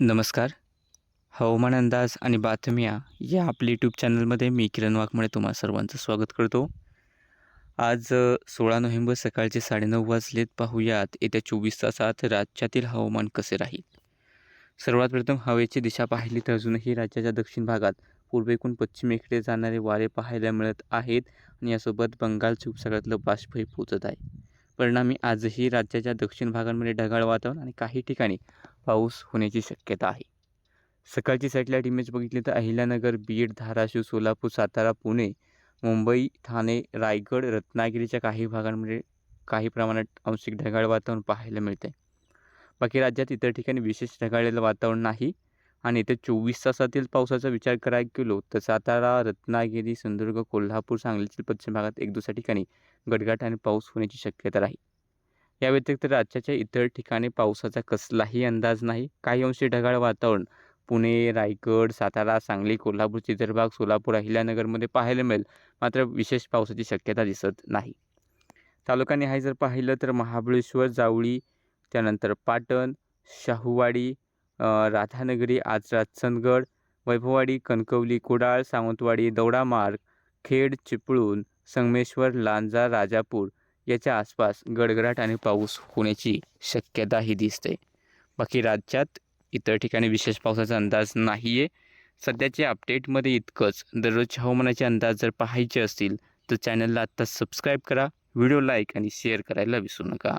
नमस्कार. हवामान अंदाज आणि बातम्या या आपल्या यूट्यूब चॅनलमध्ये मी किरण वाघमळे तुम्हा सर्वांचं स्वागत करतो. आज सोळा नोव्हेंबर सकाळचे साडेनऊ वाजलेत. पाहूयात येत्या चोवीस तासात राज्यातील हवामान कसे राहील? सर्वात प्रथम हवेची दिशा पाहिली तर अजूनही राज्याच्या दक्षिण भागात पूर्वेकडून पश्चिमेकडे जाणारे वारे पाहायला मिळत आहेत आणि यासोबत बंगालच्या उपसागरातलं बाष्पही पोचत आहे. परिणामी आजही राज्याच्या दक्षिण भागांमध्ये ढगाळ वातावरण आणि काही ठिकाणी पाऊस होण्याची शक्यता आहे. सकाळची सॅटेलाईट इमेज बघितली तर अहिल्यानगर बीड धाराशिव सोलापूर सातारा पुणे मुंबई ठाणे रायगड रत्नागिरीच्या काही भागांमध्ये काही प्रमाणात आंशिक ढगाळ वातावरण पाहायला मिळते. बाकी राज्यात इतर ठिकाणी विशेष ढगाळलेलं वातावरण नाही आणि इथे चोवीस तासातील पावसाचा विचार करायला गेलो तर सातारा रत्नागिरी सिंधुदुर्ग कोल्हापूर सांगलीतील पश्चिम भागात एक दुसऱ्या ठिकाणी गडगडाट आणि पाऊस होण्याची शक्यता राहील. या व्यतिरिक्त राज्याच्या इतर ठिकाणी पावसाचा कसलाही अंदाज नाही. काही अंशी ढगाळ वातावरण. पुणे रायगड सातारा सांगली कोल्हापूर चित्रभाग सोलापूर अहिल्यानगरमध्ये पाहायला मिळेल. मात्र विशेष पावसाची शक्यता दिसत नाही. तालुका जर पाहिलं तर महाबळेश्वर जावळी त्यानंतर पाटण शाहूवाडी राधानगरी आज राजचंदगड वैभववाडी कणकवली कुडाळ सावंतवाडी दौडामार्ग खेड चिपळूण संगमेश्वर लांजा राजापूर याच्या आसपास गडगडाट आणि पाऊस होण्याची शक्यताही दिसते. बाकी राज्यात इतर ठिकाणी विशेष पावसाचा अंदाज नाही आहे सध्याच्या अपडेटमध्ये इतकंच. दररोजच्या हवामानाचे अंदाज जर पाहायचे असतील तर चॅनलला आत्ता सबस्क्राईब करा व्हिडिओ लाईक आणि शेअर करायला विसरू नका.